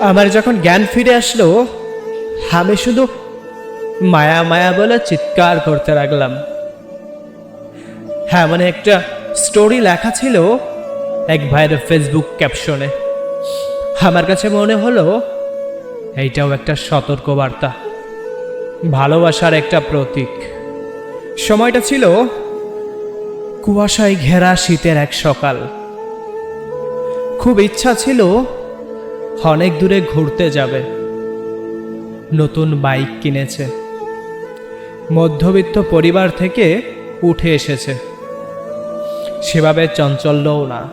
আমার যখন জ্ঞান ফিরে আসলো, আমি শুধু মায়া মায়া বলে চিৎকার করতে লাগলাম। হ্যাঁ মানে একটা স্টোরি লেখা ছিল এক ভাইয়ের ফেসবুক ক্যাপশনে আমার কাছে মনে হলো, এইটাও একটা সতর্কবার্তা, ভালোবাসার একটা প্রতীক। সময়টা ছিল কুয়াশায় ঘেরা শীতের এক সকাল। খুব ইচ্ছা ছিল অনেক দূরে ঘুরতে যাবে। নতুন বাইক কিনেছে। মধ্যবিত্ত পরিবার থেকে উঠে এসেছে। সেভাবে চঞ্চলও না।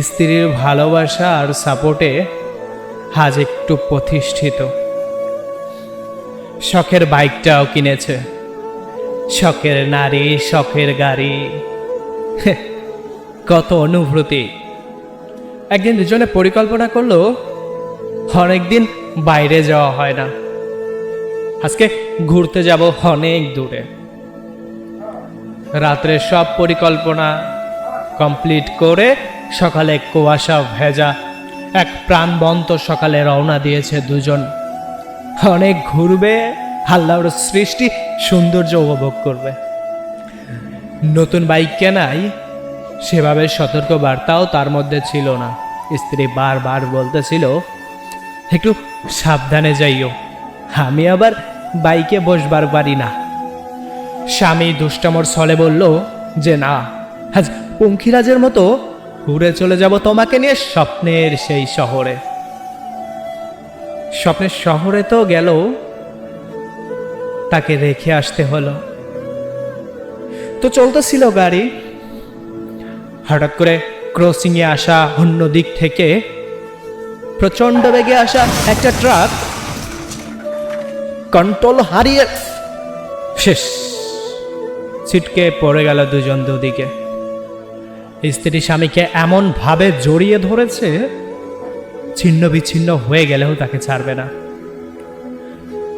স্ত্রীর ভালোবাসা আর সাপোর্টে আজ একটু প্রতিষ্ঠিত। শখের বাইকটাও কিনেছে। শখের নারী, শখের গাড়ি। কত অনুভূতি। একদিন দুজনে পরিকল্পনা করল, অনেকদিন বাইরে যাওয়া হয় না। আজকে ঘুরতে যাব অনেক দূরে। রাত্রে সব পরিকল্পনা কমপ্লিট করে সকালে কুয়াশা ভেজা এক প্রাণবন্ত সকালে রওনা দিয়েছে দুজন। অনেক ঘুরবে, আল্লাহর সৃষ্টি, সৌন্দর্য উপভোগ করবে। নতুন বাইক কেনাই সেভাবে সতর্ক বার্তাও তার মধ্যে ছিল না। স্ত্রী বারবার বলতেছিল, একটু সাবধানে যাইও, আমি আবার বাইকে বসবার পারি না। স্বামী দুষ্টামর ছলে বলল, যে না, আজ পঙ্খিরাজের মতো উড়ে চলে যাব তোমাকে নিয়ে স্বপ্নের সেই শহরে। স্বপ্নের শহরে তো গেল, তাকে রেখে আসতে হলো। তো চলতেছিল গাড়ি। হঠাৎ করে ক্রসিংয়ে আসা অন্য দিক থেকে প্রচণ্ড বেগে আসা একটা ট্রাক, কন্ট্রোল হারিয়ে শেষ। ছিটকে পড়ে গেল দুজন দুদিকে। স্ত্রী স্বামীকে এমন ভাবে জড়িয়ে ধরেছে, ছিন্ন বিচ্ছিন্ন হয়ে গেলেও তাকে ছাড়বে না।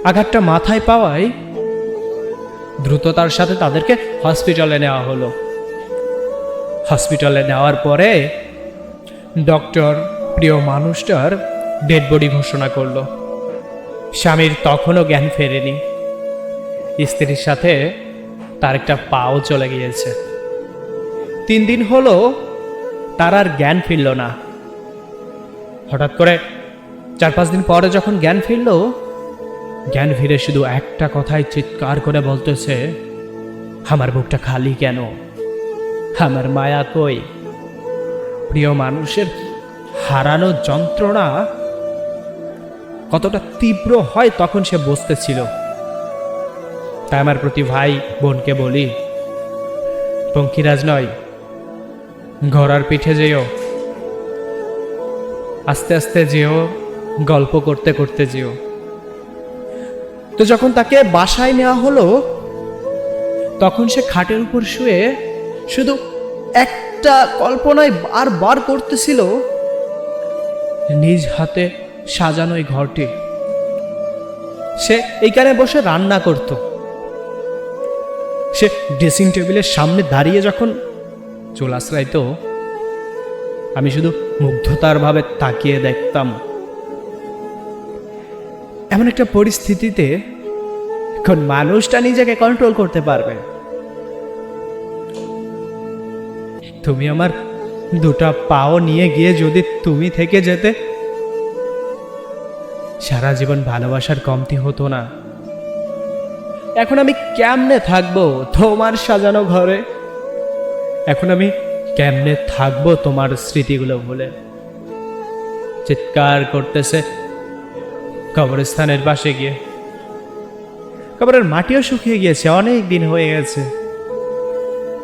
আঘাতটা মাথায় পাওয়ায় দ্রুততার সাথে তাদেরকে হসপিটালে নেওয়া হলো। হসপিটালে নেওয়ার পরে ডক্টর প্রিয় মানুষটার ডেড বডি ঘোষণা করল। স্বামীর তখনও জ্ঞান ফেরেনি। স্ত্রীর সাথে তার একটা পাও চলে গিয়েছে। তিন দিন হলো তার আর জ্ঞান ফিরল না। হঠাৎ করে চার পাঁচ দিন পরে যখন জ্ঞান ফিরল, জ্ঞান ফিরে শুধু একটা কথাই চিৎকার করে বলতেছে, আমার বুকটা খালি কেন? আমার মায়া কই? প্রিয় মানুষের হারানো যন্ত্রণা কতটা তীব্র হয় তখন সে বসতেছিল তাই আমার প্রতি ভাই বোনকে বলি, পঙ্কিরাজ নয় ঘোড়ার পিঠে যেও, আস্তে আস্তে যেও, গল্প করতে করতে যেও। তো যখন তাকে বাসায় নেওয়া হলো, তখন সে খাটের উপর শুয়ে শুধু একটা কল্পনায় বারবার করতেছিল নিজ হাতে সাজানো এই ঘরটি। সে এইখানে বসে রান্না করত। সে ড্রেসিং টেবিলের সামনে দাঁড়িয়ে যখন চুল আশ্রাইতো, আমি শুধু মুগ্ধতার ভাবে তাকিয়ে দেখতাম। এমন একটা পরিস্থিতিতে এখন মানুষটা নিজেকে কন্ট্রোল করতে পারবে। তুমি আমার দুটা পাও নিয়ে গিয়ে যদি তুমি থেকে যেতে, সারা জীবন ভালোবাসার কমতি হতো না। এখন আমি কেমনে থাকব তোমার সাজানো ঘরে? এখন আমি কেমনে থাকব তোমার স্মৃতিগুলো ভুলে? চিৎকার করতেছে কবরস্থানের পাশে গিয়ে। কবরের মাটিও শুকিয়ে গিয়েছে, অনেক দিন হয়ে গেছে।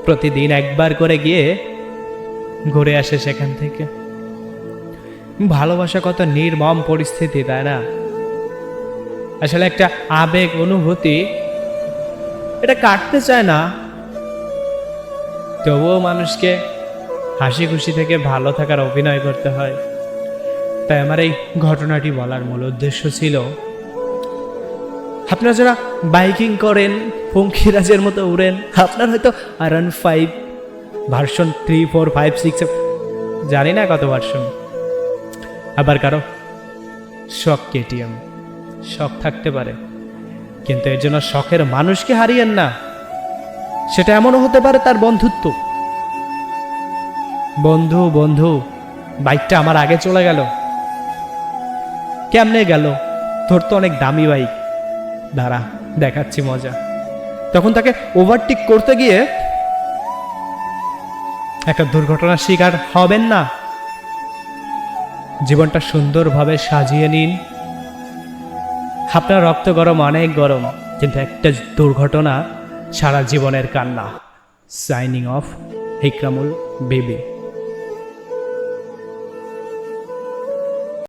প্রতিদিন একবার করে গিয়ে ঘুরে আসে সেখান থেকে। ভালোবাসা কত নির্মম পরিস্থিতি, তাই না? আসলে একটা আবেগ অনুভূতি, এটা কাটতে চায় না। তবুও মানুষকে হাসি খুশি থেকে ভালো থাকার অভিনয় করতে হয়। তাই আমার এই ঘটনাটি বলার মূল উদ্দেশ্য ছিল, আপনারা যারা বাইকিং করেন, পঙ্খিরাজের মতো উড়েন, আপনার হয়তো আর five version three, four, five, six জানি না কত ভার্সন। আবার কারও? শখ কেটিএম। শখ থাকতে পারে। কিন্তু এর জন্য শখের মানুষকে হারিয়েন না। সেটা এমনও হতে পারে তার বন্ধুত্ব। বন্ধু বন্ধু, বাইকটা আমার আগে চলে গেল। কেমনে গেল? তোর তো অনেক দামি বাইক। দাঁড়া, দেখাচ্ছি মজা। তখন তাকে ওভারটেক করতে গিয়ে একটা দুর্ঘটনার শিকার হবেন না। জীবনটা সুন্দরভাবে সাজিয়ে নিন। আপনার রক্ত গরম অনেক গরম, কিন্তু একটা দুর্ঘটনা সারা জীবনের কান্না। Signing off Hikramul baby.